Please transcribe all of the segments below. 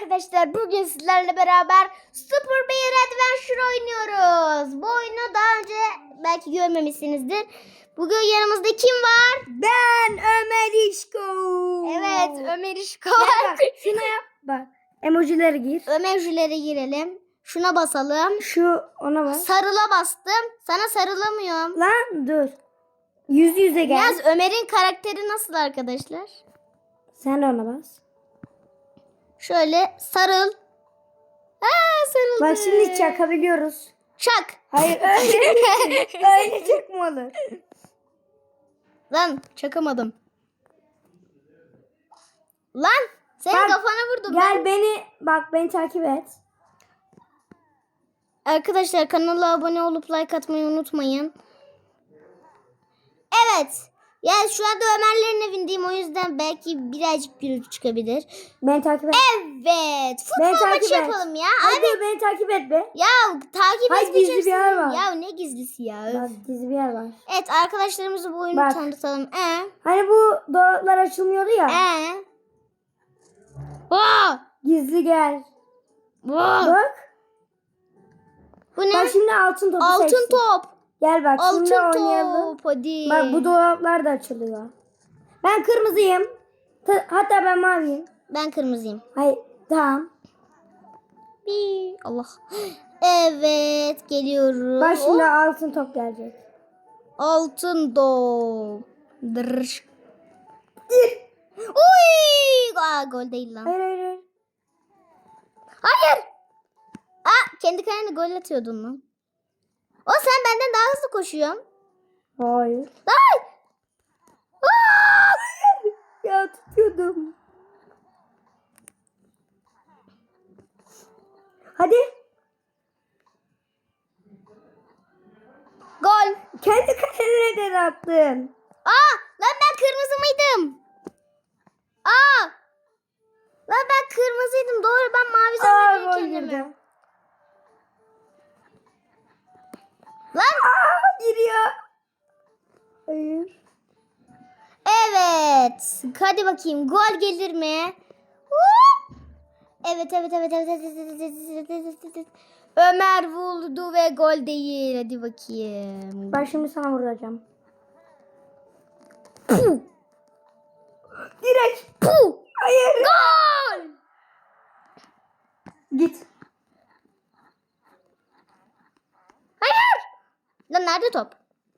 arkadaşlar bugün sizlerle beraber Super Bear Adventure oynuyoruz. Bu oyunu daha önce belki görmemişsinizdir. Bugün yanımızda kim var? Ben Ömer İşko. Evet Ömer İşko bak şuna yap bak. Emojileri gir. Ömer Jüler'e girelim. Şuna basalım. Şu ona bak. Sarıla bastım. Sana sarılamıyorum. Lan dur. Yüz yüze gel. Yaz Ömer'in karakteri nasıl arkadaşlar? Sen de ona bas. Şöyle sarıl. Aa, sarıldı. Bak şimdi çakabiliyoruz. Çak. Hayır öyle. öyle çakma olur. Lan çakamadım. Lan senin Bak, kafana vurdum. Gel beni bak beni takip et. Arkadaşlar kanala abone olup like atmayı unutmayın. Evet. Yani şu anda Ömerlerin evindeyim o yüzden belki birazcık gürültü çıkabilir. Beni takip et. Evet. Futbol takip maçı et. yapalım ya. Hadi beni takip et be. Ya takip Hayır, etmeyeceksin. gizli bir yer var. Ya ne gizlisi ya. Bak gizli bir yer var. Evet arkadaşlarımızı bu oyunu Bak. tanıtalım. Ee? Hani bu dolaplar açılmıyordu ya. Ee? Aa! Gizli gel. Aa! Bak. Bu ne? Bak şimdi altın topu Altın seçtim. top. Gel bak şimdi Altın oynayalım. top. Hadi. Bak bu dolaplar da açılıyor. Ben kırmızıyım. Ta- hatta ben maviyim. Ben kırmızıyım. Hayır tamam. Bir. Allah. Evet geliyorum. Bak şimdi altın top gelecek. Altın top. Dırış. Uy! Aa, gol değil lan. Hayır hayır hayır. Hayır. Aa, kendi kalene gol atıyordun lan. O sen benden daha hızlı koşuyorsun. Hayır. Ay! Aa! Ya tutuyordum. Hadi. Gol. Kendi kalene neden attın? Aa! Lan ben kırmızı mıydım? Aa! Lan ben kırmızıydım. Doğru ben mavi Aa Lan Aa giriyor. Hayır. evet. Hadi bakayım gol gelir mi? Hop! Evet evet evet evet evet evet evet evet evet evet evet. Ömer vurdu ve gol değil. Hadi bakayım. Ben şimdi sana vuracağım. Puh! Direkt. Puh! Hayır. Gol! Git. Hayır! Lan nerede top?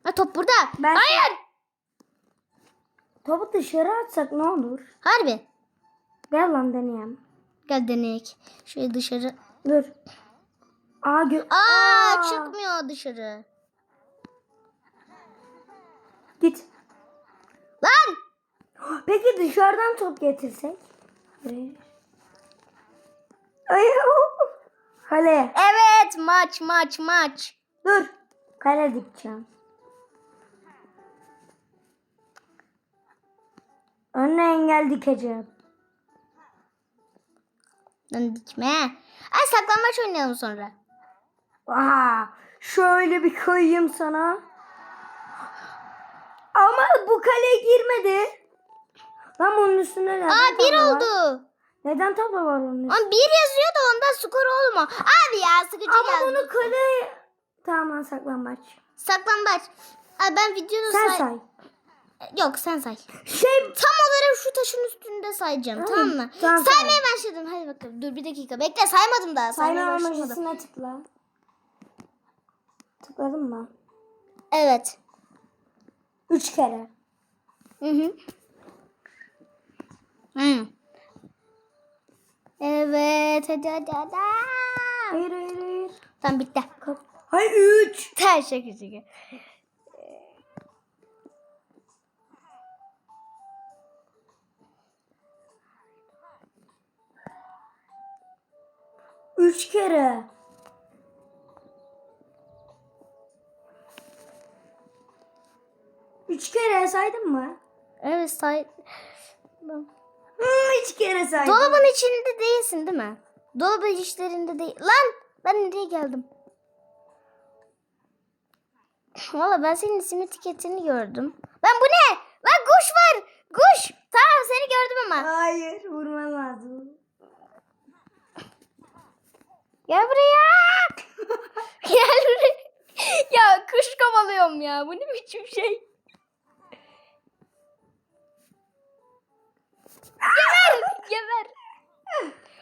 Ha top burada. Ben- Hayır! Topu dışarı atsak ne olur? Harbi. Gel lan deneyelim. Gel deneyek. Şöyle dışarı. Dur. Aa, gö- Aa, Aa. çıkmıyor dışarı. Git. Lan! Peki dışarıdan top getirsek? Ay, Kale. Evet maç maç maç. Dur. Kale dikeceğim. Önüne engel dikeceğim. Lan dikme. Ay saklambaç oynayalım sonra. Aa, şöyle bir koyayım sana. Ama bu kale girmedi. Lan bunun üstünde neden Aa bir tablo var? oldu. Neden tablo var onun üstünde? Ama bir yazıyor da ondan skor olma. Abi ya sıkıcı Ama geldi. bunu kale... Tamam lan saklambaç. Saklambaç. Aa, ben videoda Sen say... say. Yok sen say. Şey Tam olarak şu taşın üstünde sayacağım tamam, Tamam, mı? tamam, Saymaya başladım. Hadi bakalım. Dur bir dakika. Bekle saymadım daha. Saymaya sayma emojisine tıkla. Tıkladın mı? Evet. Üç kere. Hı hı. Hı. Evet hadi hadi hadi. Hayır hayır hayır. Tamam bitti. Kap- Hayır üç. Şaka şaka. Üç kere. Üç kere saydın mı? Evet say. Hmm, üç kere saydım. Dolabın içinde değilsin değil mi? Dolabın içlerinde değil. Lan ben nereye geldim? Valla ben senin isim etiketini gördüm. Lan bu ne? Lan kuş var. Kuş. Tamam seni gördüm ama. Hayır vurman lazım. Gel buraya. Gel buraya. Ya kuş kovalıyorum ya. Bu ne biçim şey? Geber. Geber.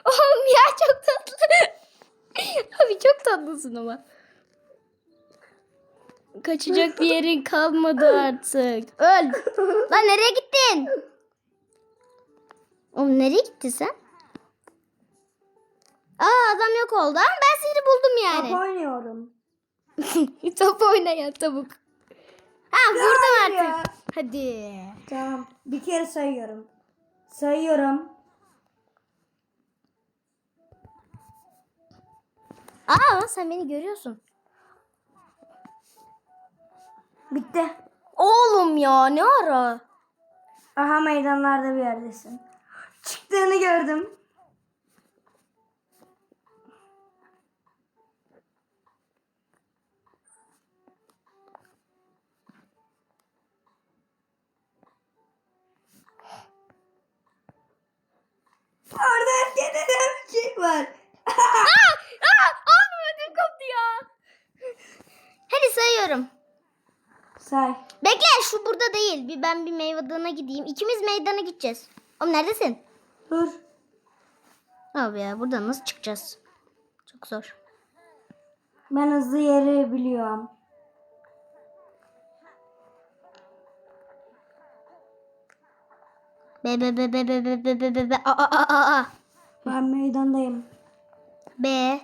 Oğlum ya çok tatlı. Abi çok tatlısın ama. Kaçacak bir yerin kalmadı artık. Öl. Lan nereye gittin? Oğlum nereye gittin sen? Aa adam yok oldu ama ben seni buldum Top yani. oynuyorum. Top oynayan tavuk. Ha vurdum Hayır artık. Hadi. Tamam. Bir kere sayıyorum. Sayıyorum. Aa sen beni görüyorsun. Bitti. Oğlum ya ne ara? Aha meydanlarda bir yerdesin. Çıktığını gördüm. Orada kendine bir şey var. Aa, aa, ödüm koptu ya. Hadi sayıyorum. Say. Bekle şu burada değil. Bir ben bir meydana gideyim. İkimiz meydana gideceğiz. Oğlum neredesin? Dur. Abi ya buradan nasıl çıkacağız? Çok zor. Ben hızlı yeri biliyorum. Be be be be be be be be be be a a a a a. Ben meydandayım. Be.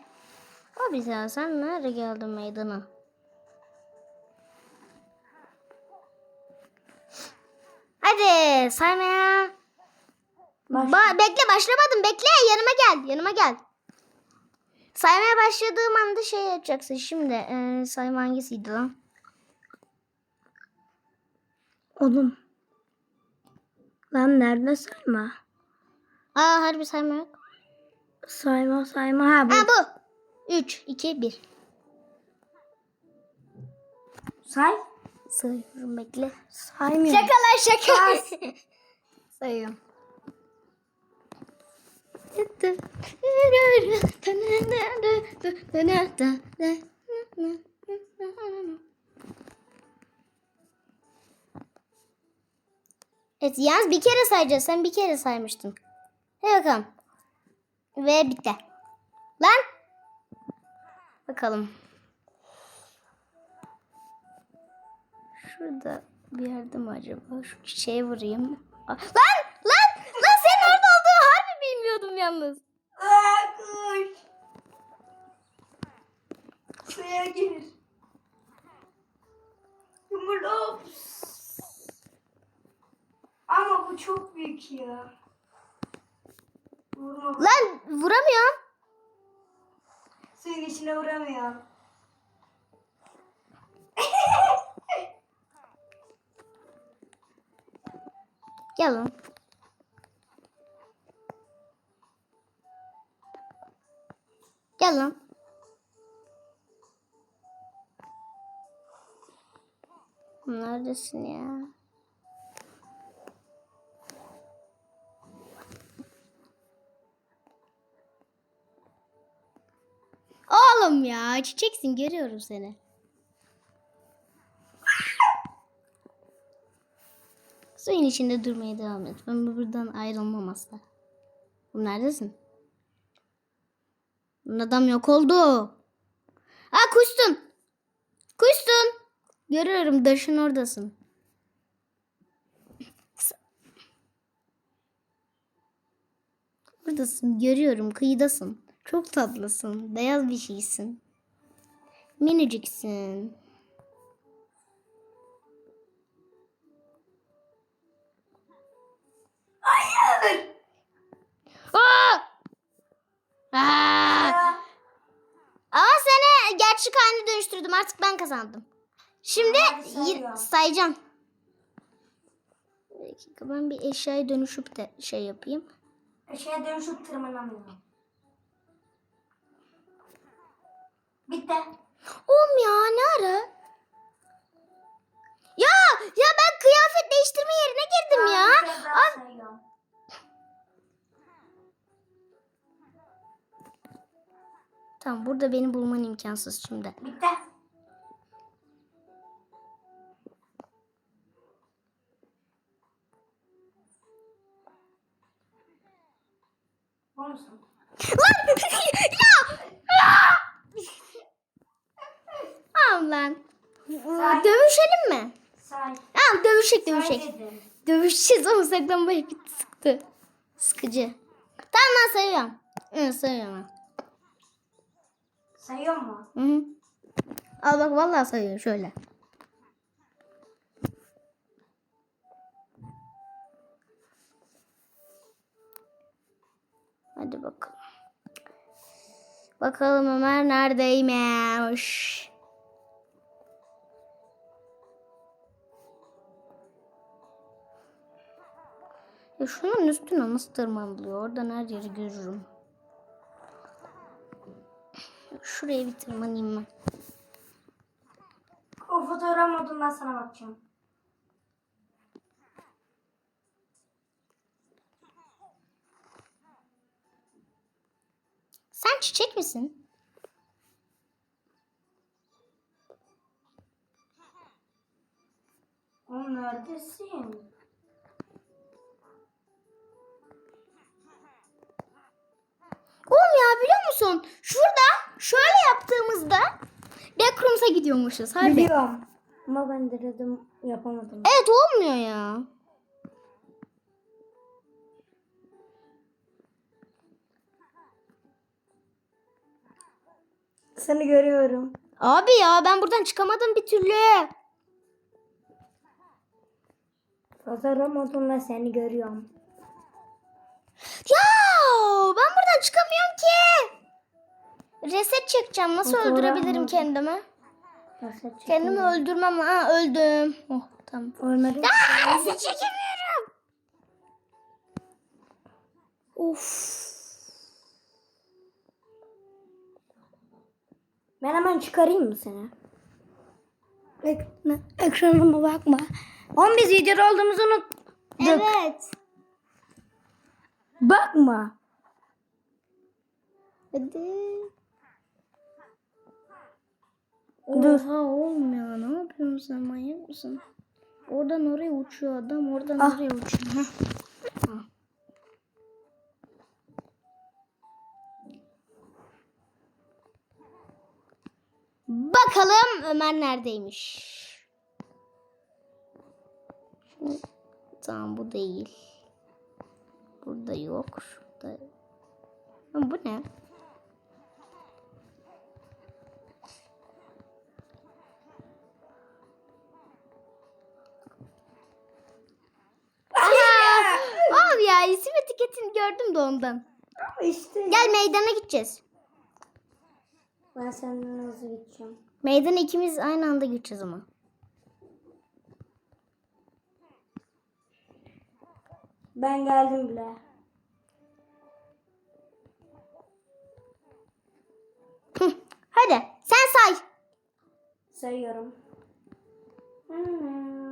Abi sen sen nerede geldin meydana? Hadi saymaya. Baş- Ba- bekle başlamadım bekle yanıma gel yanıma gel. Saymaya başladığım anda şey yapacaksın şimdi. Ee, sayma hangisiydi lan? Oğlum. Lan nerede sayma? Aa harbi sayma yok. Sayma sayma ha bu. Ha bu. 3, 2, 1. Say. Sayıyorum bekle. Saymıyorum. Şakalar şaka. Sayıyorum. Evet yalnız bir kere sayacağız. Sen bir kere saymıştın. Hadi bakalım. Ve bitti. Lan. Bakalım. Şurada bir yerde mi acaba? Şu çiçeğe vurayım. Lan! Lan! Lan senin orada olduğunu harbi bilmiyordum yalnız. Aa, kuş. Suya gir. Yumurta. Ama bu çok büyük ya. Vurma. Lan vuramıyorum. Suyun içine vuramıyor. Gel lan. Gel lan. Neredesin ya? Oğlum ya çiçeksin görüyorum seni. Suyun içinde durmaya devam et. Ben buradan ayrılmam asla. Neredesin? Lan Adam yok oldu. Ha kuştun. Kuştun. Görüyorum daşın oradasın. Buradasın görüyorum kıyıdasın. Çok tatlısın. Beyaz bir şeysin. Miniciksin. Gerçek haline dönüştürdüm. Artık ben kazandım. Şimdi sayıyorum. sayacağım. Bir dakika ben bir eşyaya dönüşüp de şey yapayım. Şeye dönüşüp tırmanamıyorum. Bitti. Oğlum ya ne ara? Ya ya ben kıyafet değiştirme yerine girdim ya. Bir kere daha sayıyorum. Tamam burada beni bulman imkansız şimdi. Bitti. Lan! ya! Al lan. Say. Dövüşelim mi? Say. Al dövüşek Say dövüşek. dedim. Dövüşeceğiz ama saklambaç bitti sıktı. Sıkıcı. Tamam lan sayıyorum. Hı, sayıyorum. Sayıyor mu? Hı -hı. Al bak vallahi sayıyor şöyle. Hadi bakalım. Bakalım Ömer neredeymiş? Ya şunun üstüne nasıl tırmanılıyor? Oradan her yeri görürüm. Şuraya bir tırmanayım ben. O fotoğraf modundan sana bakacağım. Sen çiçek misin? Oğlum neredesin? Ya biliyor musun? Şurada şöyle yaptığımızda Backrooms'a gidiyormuşuz. Harbi. Biliyorum. Ama ben denedim yapamadım. Evet olmuyor ya. Seni görüyorum. Abi ya ben buradan çıkamadım bir türlü. Fotoğraf modunda seni görüyorum. Ya ben buradan çıkamıyorum ki. Reset çekeceğim. Nasıl Fotoğraf öldürebilirim mı? kendimi? Nasıl Kendimi öldürmem. Ha öldüm. Oh tamam. Ölmedim. Aa, reset çekemiyorum. Of. Ben hemen çıkarayım mı seni? Ek ekranıma bakma. Oğlum biz videoda olduğumuzu unuttuk. Evet. Bakma. Hadi. Dur. Oha ya ne yapıyorsun sen manyak mısın? Oradan oraya uçuyor adam oradan Ah. oraya uçuyor. Ah. Bakalım Ömer neredeymiş? Tamam bu değil. Burada yok. Şurada. Ama bu ne? Oğlum ya isim etiketini gördüm de ondan. İşte. Gel meydana gideceğiz. Ben senden nasıl gideceğim? Meydana ikimiz aynı anda gideceğiz ama. Ben geldim bile. Hadi sen say. Sayıyorum. Hmm.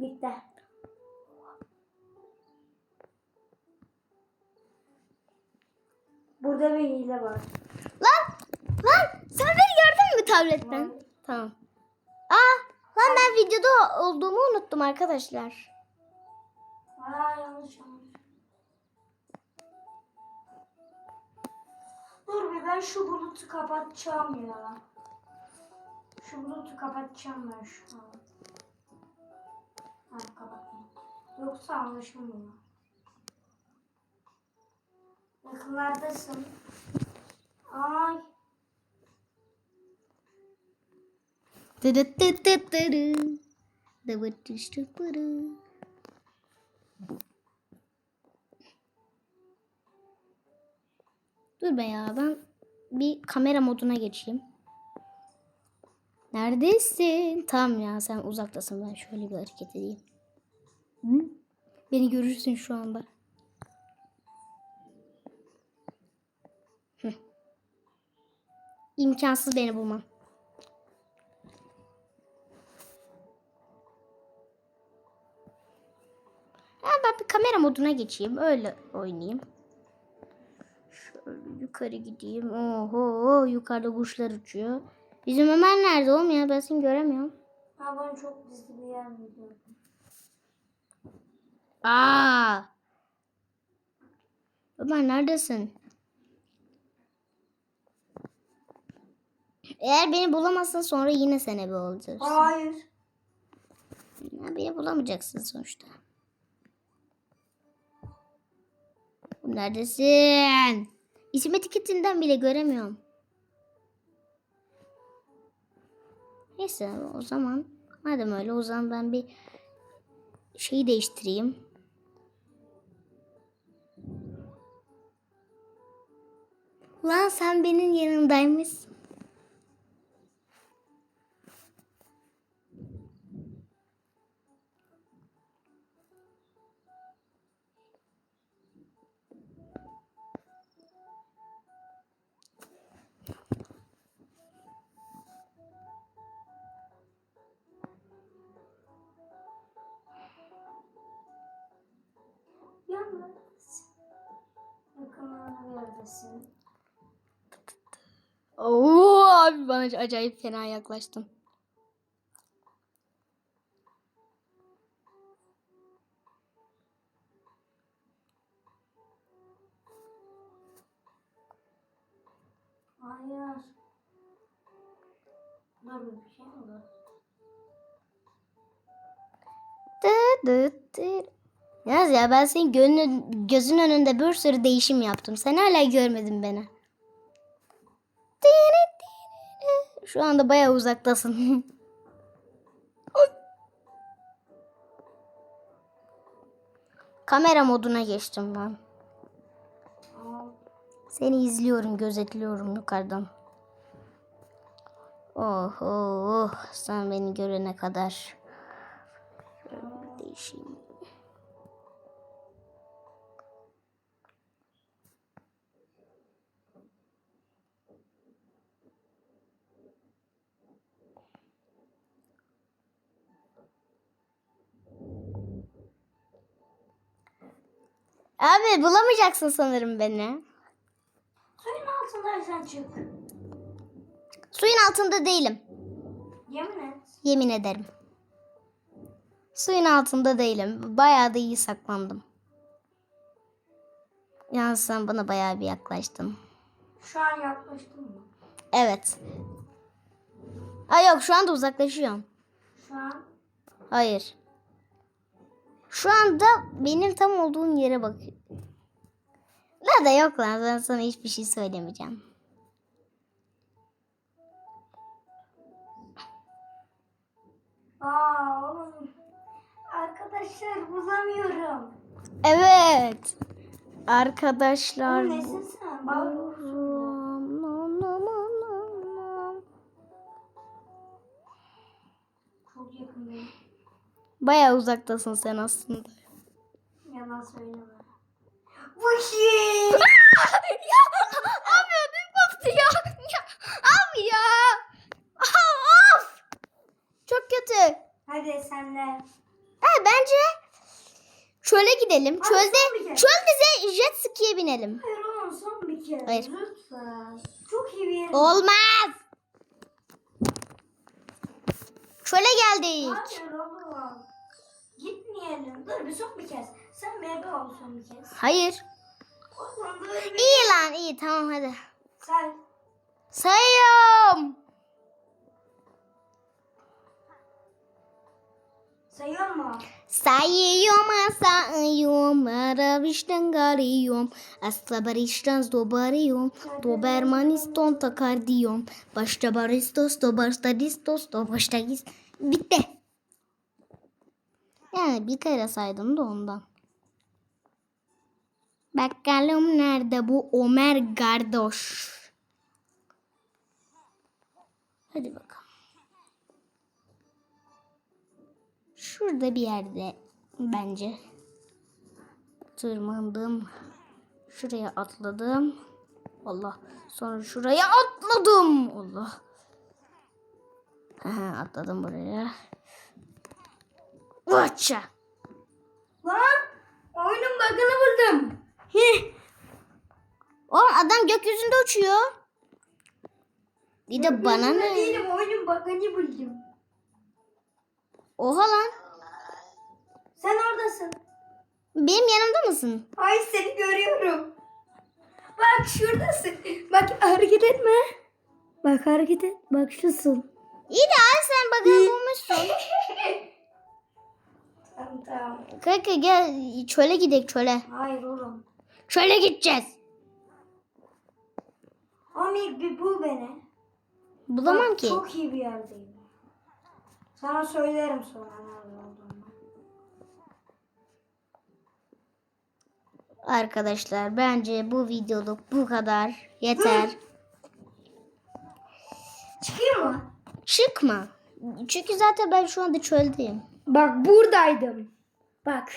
Bitti. Burada bir hile var. Lan lan sen beni gördün mü tabletten? Tamam. Aa lan ben videoda olduğumu unuttum arkadaşlar. Aa yanlış olmuş. Dur bir ben şu bulutu kapatacağım ya. Şu bulutu kapatacağım ben şu an. Hadi kapatayım. Yoksa anlaşılmıyor. Yakınlardasın. Ay. Dıdıdıdıdıdı. Dıbıdıdıdıdı. Dur be ya ben bir kamera moduna geçeyim. Neredesin? Tamam ya sen uzaktasın ben şöyle bir hareket edeyim. Hı? Beni görürsün şu anda. Hı. İmkansız beni bulman. Ha, kamera moduna geçeyim. Öyle oynayayım. Şöyle yukarı gideyim. Oho yukarıda kuşlar uçuyor. Bizim Ömer nerede oğlum ya? Ben seni göremiyorum. Ha ben çok gizli bir yer biliyorum. Aa! Ömer neredesin? Eğer beni bulamazsan sonra yine sen ebe olacaksın. Hayır. Ya beni bulamayacaksın sonuçta. Neredesin? İsim etiketinden bile göremiyorum. Neyse o zaman madem öyle o zaman ben bir şeyi değiştireyim. Lan sen benim yanımdaymışsın. Bana acayip fena yaklaştın. Hayır. Dur bir şey oldu. Dı dı dı. Yalnız ya ben senin gönlün, gözün önünde bir sürü değişim yaptım. Sen hala görmedin beni. Diri. Şu anda bayağı uzaktasın. Kamera moduna geçtim ben. Seni izliyorum, gözetliyorum yukarıdan. Oh, oh. Sen beni görene kadar. Değişeyim. Abi bulamayacaksın sanırım beni. Suyun altındaysan çık. Suyun altında değilim. Yemin et. Yemin ederim. Suyun altında değilim. Bayağı da iyi saklandım. Yalnız sen bana bayağı bir yaklaştın. Şu an yaklaştın mı? Evet. Ay yok şu anda uzaklaşıyorum. Şu an Hayır. Şu anda benim tam olduğum yere bak. La da yok lan ben sana hiçbir şey söylemeyeceğim. Aa oğlum. Arkadaşlar bulamıyorum. Evet. Arkadaşlar. Oğlum nesin sen? Bağırıyorsun. Bayağı uzaktasın sen aslında. Yalan söyleme. Bu şey. ya abi ödüm koptu ya. ya. Abi ya. Of, of. Çok kötü. Hadi sen de. Ha, bence çöle gidelim. Abi Çölde son bir kere. çöl bize jet ski'ye binelim. Hayır oğlum son bir kere. Hayır. Lütfen. Çok iyi bir yer. Olmaz. Çöle geldik. Hayır. Bir son bir kez. Sen bebe ol son bir kez. Hayır. Oğlum dur bir. İyi lan iyi tamam hadi. Sen. Sayıyorum. Sayıyor mu? Sayıyorum, sayıyorum, aramıştan garıyorum. Asla barıştan dobariyorum. Dobermaniston takar diyorum. Başta baristos, do başta distos, do başta gis. Bitti. Yani bir kere saydım da ondan. Bakalım nerede bu Ömer Gardoş. Hadi bakalım. Şurada bir yerde bence. Tırmandım. Şuraya atladım. Allah. Sonra şuraya atladım. Allah. Aha, atladım buraya. Vaça. Lan! Oyunun bug'ını buldum. Oğlum adam gökyüzünde uçuyor. Bir de bana Bug'ını ne? Değilim oyunun bug'ını buldum. Oha lan. Sen oradasın. Benim yanımda mısın? Ay seni görüyorum. Bak şuradasın. Bak hareket etme. Bak hareket et. Bak şusun. İyi de abi sen bagajı bulmuşsun. Tamam tamam. Kanka gel çöle gidelim çöle. Hayır oğlum. Çöle gideceğiz. Ami bir bul beni. Bulamam Bak, ki. Çok iyi bir yerdeyim. Sana söylerim sonra nerede. Arkadaşlar bence bu videoluk bu kadar. Yeter. Çıkayım mı? Çıkma. Çünkü zaten ben şu anda çöldeyim. Bak buradaydım. Bak.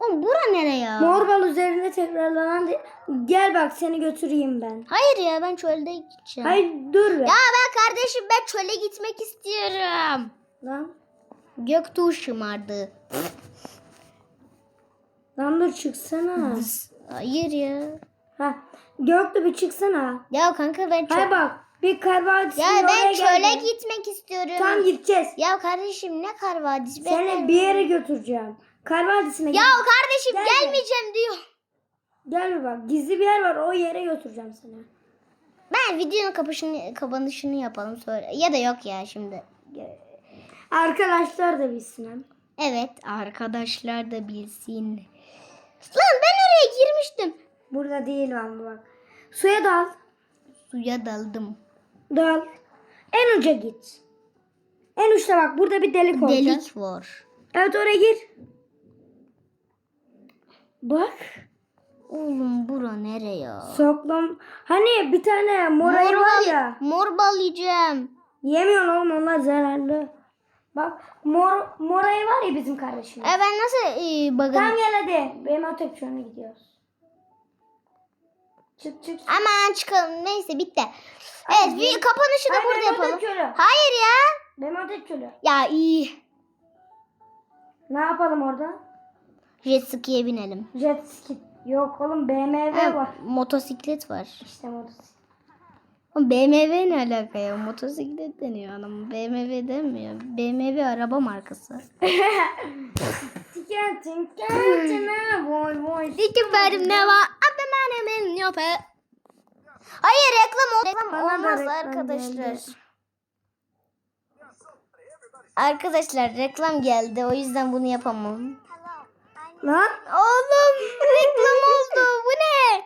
Oğlum bura nere ya? Mor bal üzerinde tekrarlanan... de- Gel bak seni götüreyim ben. Hayır ya ben çölde gideceğim. Hayır dur be. Ya ben kardeşim ben çöle gitmek istiyorum. Lan. Göktuğ şımardı. Lan dur çıksana. Hayır ya. ha. Göktuğ bir çıksana. Ya kanka ben çöl... Hayır bak. Bir kar vadisi Ya ben çöle gitmek istiyorum. Tam gideceğiz. Ya kardeşim ne kar vadisi? Ben- Seni bir yere götüreceğim. Kar vadisine Ya gel. kardeşim Gel, gelmeyeceğim diyor. Gel bir bak. Gizli bir yer var. O yere götüreceğim seni. Ben videonun kapışını, kapanışını yapalım sonra. Ya da yok ya şimdi. Arkadaşlar da bilsin hem. Evet arkadaşlar da bilsin. Lan ben oraya girmiştim. Burada değil ama bak. Suya dal. Suya daldım. Dal. En uca git. En uçta bak. Burada bir delik olacak. Delik var. Evet oraya gir. Bak. Oğlum bura nere ya? Soklam. Hani bir tane morayı var bal- ya. Mor bal yiyeceğim. Yemiyorsun oğlum onlar zararlı. Bak mor, morayı var ya bizim kardeşimiz. E ben nasıl e, bakalım? Tamam gel hadi. Benim atak şuna gidiyoruz. Çık çık. Aman çıkalım. Neyse bitti. Evet bir kapanışı da Hayır, burada benim yapalım. çölü. Hayır ya. Benim atak çölü. Ya iyi. Ne yapalım orada? Jet ski'ye binelim. Jet ski. Yok oğlum BMW Ha, var. motosiklet var. İşte motosiklet. Oğlum BMW ne alaka ya? Motosiklet deniyor adam. BMW demiyor. BMW araba markası. Tiken tiken tiken boy boy. İki verim ne var? Adım benim yok. Hayır reklam, ol- reklam Bana olmaz reklam arkadaşlar. geldi. Arkadaşlar reklam geldi. O yüzden bunu yapamam. Lan Oğlum reklam oldu. Bu ne?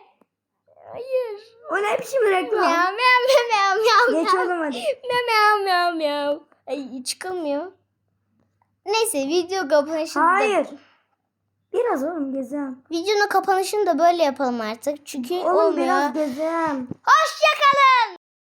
Hayır. o ne biçim reklam? Meow meow meow meow. Geç oğlum hadi. Meow meow meow. Ay çıkılmıyor. Neyse video kapanışını da- Hayır. Biraz oğlum gezem. videonun kapanışını da böyle yapalım artık. Çünkü Oğlum olmuyor. biraz gezem. Hoşçakalın.